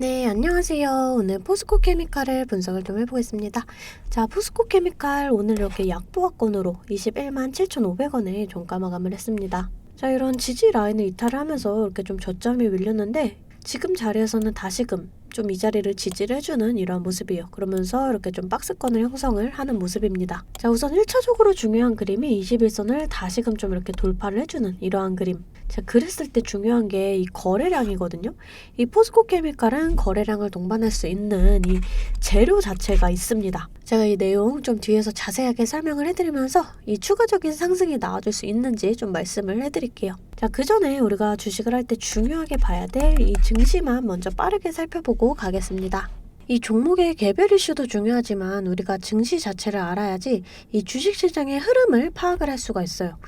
네, 안녕하세요. 오늘 포스코 케미칼을 분석을 좀 해보겠습니다. 자, 포스코 케미칼 오늘 이렇게 약보합권으로 21만 7,500원에 종가 마감을 했습니다. 자, 이런 지지 라인을 이탈을 하면서 이렇게 좀 저점이 밀렸는데 지금 자리에서는 다시금 좀 이 자리를 지지를 해주는 이러한 모습이에요. 그러면서 이렇게 좀 박스권을 형성을 하는 모습입니다. 자, 우선 1차적으로 중요한 그림이 21선을 다시금 좀 이렇게 돌파를 해주는 이러한 그림. 자, 그랬을 때 중요한 게 이 거래량이거든요. 이 포스코 케미칼은 거래량을 동반할 수 있는 이 재료 자체가 있습니다. 제가 이 내용 좀 뒤에서 자세하게 설명을 해드리면서 이 추가적인 상승이 나와줄 수 있는지 좀 말씀을 해드릴게요. 자, 그 전에 우리가 주식을 할 때 중요하게 봐야 될 이 증시만 먼저 빠르게 살펴보고 가겠습니다. 이 종목의 개별 이슈도 중요하지만 우리가 증시 자체를 알아야지 이 주식시장의 흐름을 파악을 할 수가 있어요.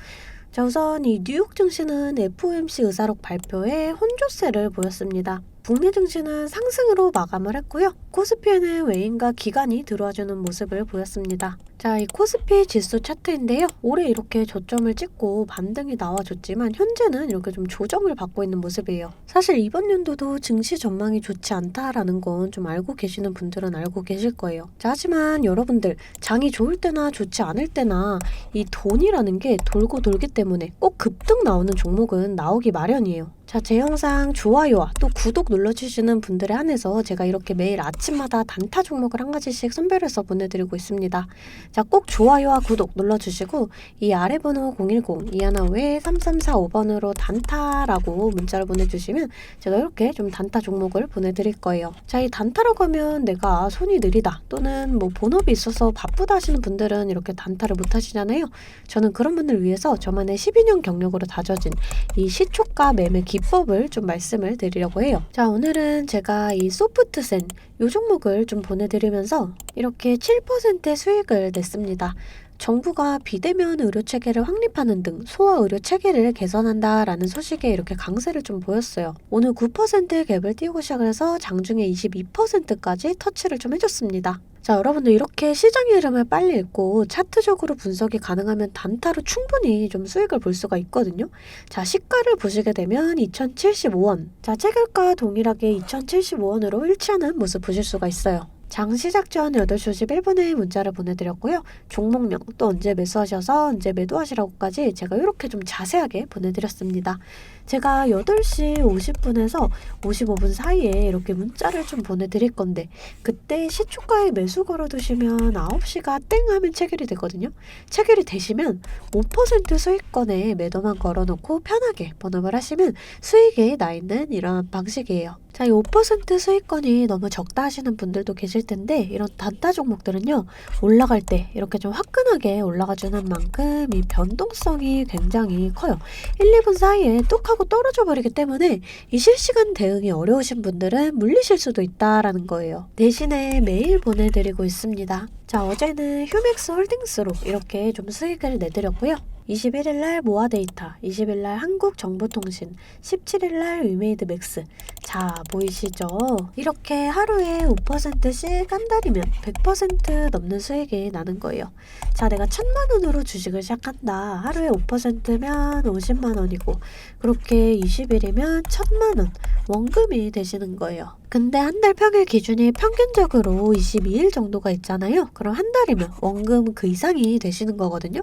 자, 우선 이 뉴욕 증시는 FOMC 의사록 발표에 혼조세를 보였습니다. 국내 증시는 상승으로 마감을 했고요. 코스피에는 외인과 기관이 들어와주는 모습을 보였습니다. 자, 이 코스피 지수 차트인데요. 올해 이렇게 저점을 찍고 반등이 나와줬지만 현재는 이렇게 좀 조정을 받고 있는 모습이에요. 사실 이번 연도도 증시 전망이 좋지 않다라는 건 좀 알고 계시는 분들은 알고 계실 거예요. 자, 하지만 여러분들 장이 좋을 때나 좋지 않을 때나 이 돈이라는 게 돌고 돌기 때문에 꼭 급등 나오는 종목은 나오기 마련이에요. 자, 제 영상 좋아요와 또 구독 눌러주시는 분들에 한해서 제가 이렇게 매일 아침마다 단타 종목을 한 가지씩 선별해서 보내드리고 있습니다. 자, 꼭 좋아요와 구독 눌러주시고 이 아래 번호 010 이하나우에 3345번으로 단타라고 문자를 보내주시면 제가 이렇게 좀 단타 종목을 보내드릴 거예요. 자, 이 단타라고 하면 내가 손이 느리다 또는 뭐 본업이 있어서 바쁘다 하시는 분들은 이렇게 단타를 못 하시잖아요. 저는 그런 분들 위해서 저만의 12년 경력으로 다져진 이 시초가 매매 기법을 좀 말씀을 드리려고 해요. 자, 오늘은 제가 이 소프트센 요 종목을 좀 보내드리면서 이렇게 7% 수익을 냈습니다. 정부가 비대면 의료 체계를 확립하는 등 소아 의료 체계를 개선한다라는 소식에 이렇게 강세를 좀 보였어요. 오늘 9% 갭을 띄우고 시작을 해서 장중에 22%까지 터치를 좀 해줬습니다. 자, 여러분들 이렇게 시장의 흐름을 빨리 읽고 차트적으로 분석이 가능하면 단타로 충분히 좀 수익을 볼 수가 있거든요. 자, 시가를 보시게 되면 2075원. 자, 체결가 동일하게 2075원으로 일치하는 모습 보실 수가 있어요. 장 시작 전 8시 51분에 문자를 보내드렸고요. 종목명 또 언제 매수하셔서 언제 매도하시라고까지 제가 이렇게 좀 자세하게 보내드렸습니다. 제가 8시 50분에서 55분 사이에 이렇게 문자를 좀 보내드릴 건데 그때 시초가에 매수 걸어두시면 9시가 땡 하면 체결이 되거든요. 체결이 되시면 5% 수익권에 매도만 걸어놓고 편하게 번업을 하시면 수익이 나 있는 이런 방식이에요. 자, 이 5% 수익권이 너무 적다 하시는 분들도 계실 텐데 이런 단타 종목들은요 올라갈 때 이렇게 좀 화끈하게 올라가주는 만큼 이 변동성이 굉장히 커요. 1, 2분 사이에 뚝 하고 떨어져 버리기 때문에 이 실시간 대응이 어려우신 분들은 물리실 수도 있다라는 거예요. 대신에 매일 보내드리고 있습니다. 자, 어제는 휴맥스 홀딩스로 이렇게 좀 수익을 내드렸고요. 21일 날 모아 데이터, 20일 날 한국정보통신, 17일 날 위메이드 맥스. 자, 보이시죠? 이렇게 하루에 5%씩 한 달이면 100% 넘는 수익이 나는 거예요. 자, 내가 천만 원으로 주식을 시작한다. 하루에 5%면 50만 원이고, 그렇게 20일이면 천만 원 원금이 되시는 거예요. 근데 한 달 평일 기준이 평균적으로 22일 정도가 있잖아요. 그럼 한 달이면 원금 그 이상이 되시는 거거든요.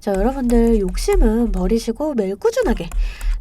자, 여러분들 욕심은 버리시고 매일 꾸준하게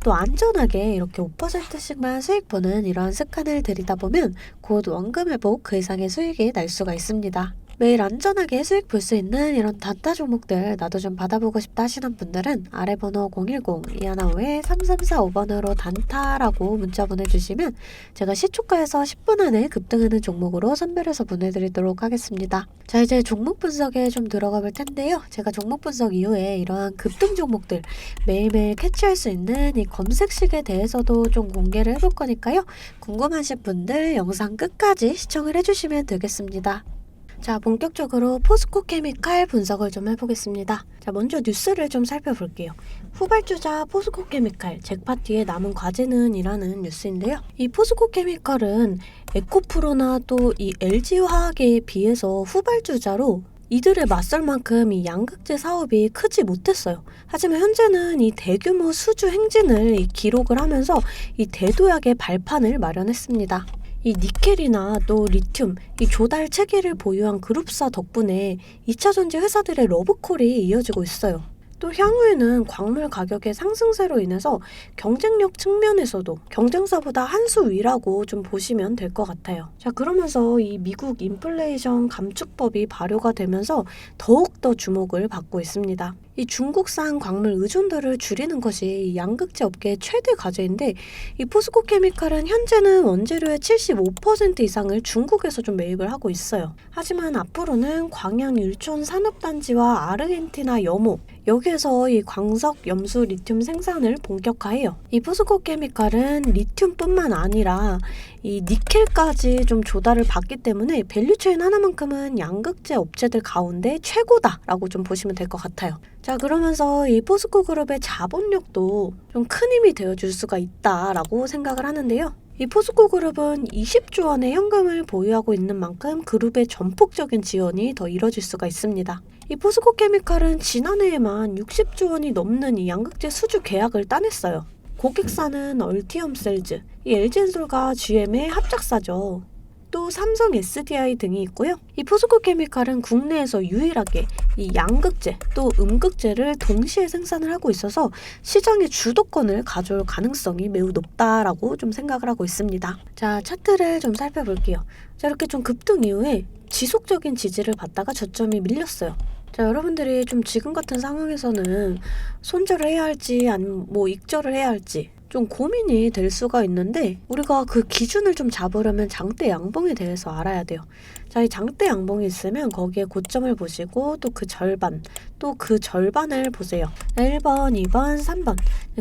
또 안전하게 이렇게 5%씩만 수익 보는 이러한 습관을 들이다 보면 곧 원금 회복 그 이상의 수익이 날 수가 있습니다. 매일 안전하게 수익 볼 수 있는 이런 단타 종목들 나도 좀 받아보고 싶다 하시는 분들은 아래 번호 010 이하나우에 3345번으로 단타라고 문자 보내주시면 제가 시초가에서 10분 안에 급등하는 종목으로 선별해서 보내드리도록 하겠습니다. 자 이제 종목 분석에 좀 들어가 볼 텐데요. 제가 종목 분석 이후에 이러한 급등 종목들 매일매일 캐치할 수 있는 이 검색식에 대해서도 좀 공개를 해볼 거니까요. 궁금하신 분들 영상 끝까지 시청을 해주시면 되겠습니다. 자, 본격적으로 포스코 케미칼 분석을 좀 해보겠습니다. 자, 먼저 뉴스를 좀 살펴볼게요. 후발주자 포스코 케미칼, 잭파티의 남은 과제는 이라는 뉴스인데요. 이 포스코 케미칼은 에코프로나 또 이 LG화학에 비해서 후발주자로 이들의 맞설 만큼 이 양극재 사업이 크지 못했어요. 하지만 현재는 이 대규모 수주 행진을 이 기록을 하면서 이 대도약의 발판을 마련했습니다. 이 니켈이나 또 리튬, 이 조달 체계를 보유한 그룹사 덕분에 2차 전지 회사들의 러브콜이 이어지고 있어요. 또 향후에는 광물 가격의 상승세로 인해서 경쟁력 측면에서도 경쟁사보다 한 수 위라고 좀 보시면 될 것 같아요. 자, 그러면서 이 미국 인플레이션 감축법이 발효가 되면서 더욱더 주목을 받고 있습니다. 이 중국산 광물 의존도를 줄이는 것이 양극재 업계의 최대 과제인데 이 포스코 케미칼은 현재는 원재료의 75% 이상을 중국에서 좀 매입을 하고 있어요. 하지만 앞으로는 광양 율촌 산업단지와 아르헨티나 염호 여기에서 이 광석, 염수, 리튬 생산을 본격화해요. 이 포스코 케미칼은 리튬뿐만 아니라 이 니켈까지 좀 조달을 받기 때문에 밸류체인 하나만큼은 양극재 업체들 가운데 최고다라고 좀 보시면 될 것 같아요. 자 그러면서 이 포스코 그룹의 자본력도 좀 큰 힘이 되어줄 수가 있다라고 생각을 하는데요. 이 포스코 그룹은 20조 원의 현금을 보유하고 있는 만큼 그룹의 전폭적인 지원이 더 이뤄질 수가 있습니다. 이 포스코 케미칼은 지난해에만 60조 원이 넘는 이 양극재 수주 계약을 따냈어요. 고객사는 얼티엄 셀즈, 이 LG엔솔과 GM의 합작사죠. 또 삼성 SDI 등이 있고요. 이 포스코 케미칼은 국내에서 유일하게 이 양극재 또 음극재를 동시에 생산을 하고 있어서 시장의 주도권을 가져올 가능성이 매우 높다라고 좀 생각을 하고 있습니다. 자, 차트를 좀 살펴볼게요. 자, 이렇게 좀 급등 이후에 지속적인 지지를 받다가 저점이 밀렸어요. 자, 여러분들이 좀 지금 같은 상황에서는 손절을 해야 할지 아니면 뭐 익절을 해야 할지 좀 고민이 될 수가 있는데 우리가 그 기준을 좀 잡으려면 장대 양봉에 대해서 알아야 돼요. 자, 이 장대 양봉이 있으면 거기에 고점을 보시고 또 그 절반, 또 그 절반을 보세요. 1번, 2번, 3번.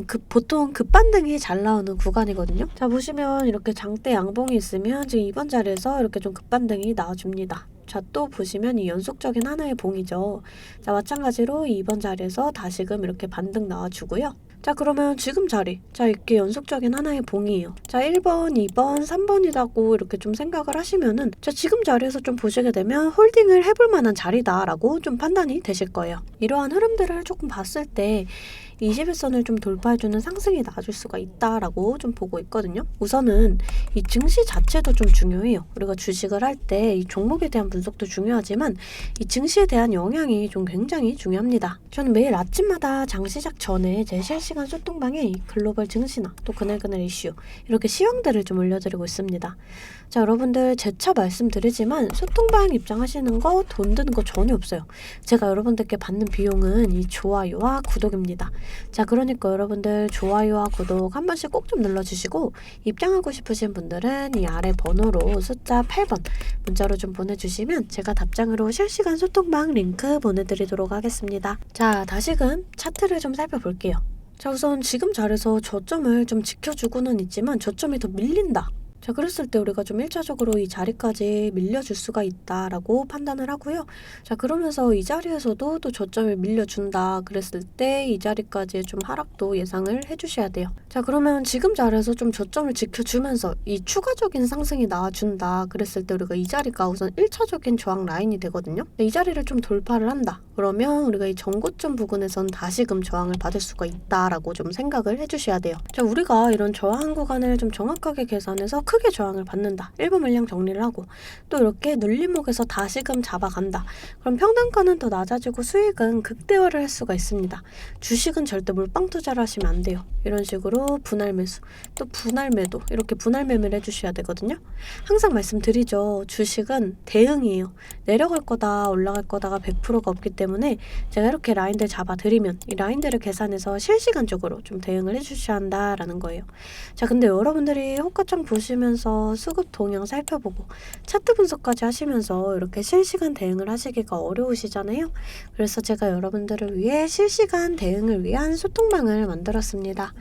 그 보통 급반등이 잘 나오는 구간이거든요. 자, 보시면 이렇게 장대 양봉이 있으면 지금 2번 자리에서 이렇게 좀 급반등이 나와줍니다. 자, 또 보시면 이 연속적인 하나의 봉이죠. 자, 마찬가지로 2번 자리에서 다시금 이렇게 반등 나와주고요. 자, 그러면 지금 자리. 자, 이렇게 연속적인 하나의 봉이에요. 자, 1번, 2번, 3번이라고 이렇게 좀 생각을 하시면은, 자, 지금 자리에서 좀 보시게 되면 홀딩을 해볼 만한 자리다라고 좀 판단이 되실 거예요. 이러한 흐름들을 조금 봤을 때, 21선을 좀 돌파해주는 상승이 나와줄 수가 있다라고 좀 보고 있거든요. 우선은 이 증시 자체도 좀 중요해요. 우리가 주식을 할 때 이 종목에 대한 분석도 중요하지만 이 증시에 대한 영향이 좀 굉장히 중요합니다. 저는 매일 아침마다 장 시작 전에 제 실시간 소통방에 이 글로벌 증시나 또 그날그날 이슈 이렇게 시황들을 좀 올려드리고 있습니다. 자 여러분들 재차 말씀드리지만 소통방 입장하시는 거 돈 드는 거 전혀 없어요. 제가 여러분들께 받는 비용은 이 좋아요와 구독입니다. 자 그러니까 여러분들 좋아요와 구독 한 번씩 꼭 좀 눌러주시고 입장하고 싶으신 분들은 이 아래 번호로 숫자 8번 문자로 좀 보내주시면 제가 답장으로 실시간 소통방 링크 보내드리도록 하겠습니다. 자 다시금 차트를 좀 살펴볼게요. 자 우선 지금 자리에서 저점을 좀 지켜주고는 있지만 저점이 더 밀린다. 자, 그랬을 때 우리가 좀 1차적으로 이 자리까지 밀려줄 수가 있다라고 판단을 하고요. 자, 그러면서 이 자리에서도 또 저점을 밀려준다 그랬을 때 이 자리까지 좀 하락도 예상을 해주셔야 돼요. 자, 그러면 지금 자리에서 좀 저점을 지켜주면서 이 추가적인 상승이 나와준다 그랬을 때 우리가 이 자리가 우선 1차적인 저항 라인이 되거든요. 이 자리를 좀 돌파를 한다. 그러면 우리가 이 전고점 부근에선 다시금 저항을 받을 수가 있다라고 좀 생각을 해주셔야 돼요. 자, 우리가 이런 저항 구간을 좀 정확하게 계산해서 크게 저항을 받는다. 일부 물량 정리를 하고 또 이렇게 눌림목에서 다시금 잡아간다. 그럼 평단가는 더 낮아지고 수익은 극대화를 할 수가 있습니다. 주식은 절대 몰빵 투자를 하시면 안 돼요. 이런 식으로 분할 매수, 또 분할 매도 이렇게 분할 매매를 해주셔야 되거든요. 항상 말씀드리죠. 주식은 대응이에요. 내려갈 거다, 올라갈 거다가 100%가 없기 때문에 제가 이렇게 라인들 잡아드리면 이 라인들을 계산해서 실시간적으로 좀 대응을 해주셔야 한다라는 거예요. 자, 근데 여러분들이 호가창 보시 면서 수급 동향 살펴보고 차트 분석까지 하시면서 이렇게 실시간 대응을 하시기가 어려우시잖아요. 그래서 제가 여러분들을 위해 실시간 대응을 위한 소통방을 만들었습니다.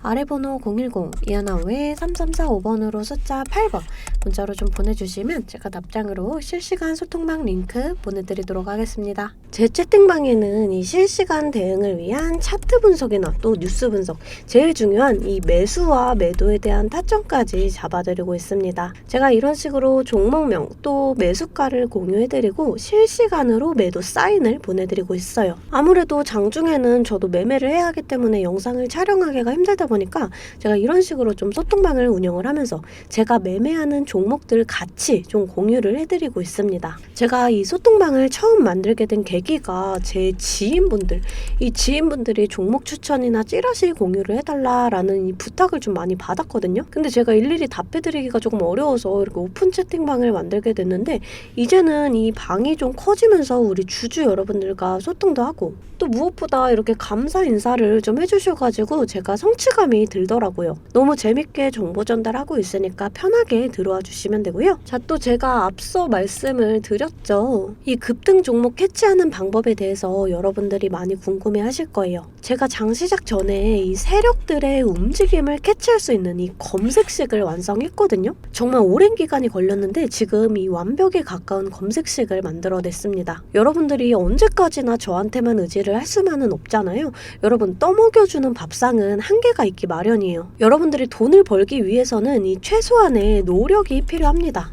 아래 번호 010-215-3345번으로 숫자 8번 문자로 좀 보내주시면 제가 답장으로 실시간 소통방 링크 보내드리도록 하겠습니다. 제 채팅방에는 이 실시간 대응을 위한 차트 분석이나 또 뉴스 분석, 제일 중요한 이 매수와 매도에 대한 타점까지 잡아 드리고 있습니다. 제가 이런 식으로 종목명 또 매수가를 공유해드리고 실시간으로 매도 사인을 보내드리고 있어요. 아무래도 장중에는 저도 매매를 해야 하기 때문에 영상을 촬영하기가 힘들다 보니까 제가 이런 식으로 좀 소통방을 운영을 하면서 제가 매매하는 종목들 같이 좀 공유를 해드리고 있습니다. 제가 이 소통방을 처음 만들게 된 계기가 제 지인분들, 이 지인분들이 종목 추천이나 찌라시 공유를 해달라라는 이 부탁을 좀 많이 받았거든요. 근데 제가 일일이 답 해드리기가 조금 어려워서 이렇게 오픈 채팅방을 만들게 됐는데 이제는 이 방이 좀 커지면서 우리 주주 여러분들과 소통도 하고 또 무엇보다 이렇게 감사 인사를 좀 해주셔가지고 제가 성취감이 들더라고요. 너무 재밌게 정보 전달하고 있으니까 편하게 들어와 주시면 되고요. 자, 또 제가 앞서 말씀을 드렸죠. 이 급등 종목 캐치하는 방법에 대해서 여러분들이 많이 궁금해 하실 거예요. 제가 장 시작 전에 이 세력들의 움직임을 캐치할 수 있는 이 검색식을 완성 했거든요. 정말 오랜 기간이 걸렸는데 지금 이 완벽에 가까운 검색식을 만들어냈습니다. 여러분들이 언제까지나 저한테만 의지를 할 수만은 없잖아요. 여러분 떠먹여주는 밥상은 한계가 있기 마련이에요. 여러분들이 돈을 벌기 위해서는 이 최소한의 노력이 필요합니다.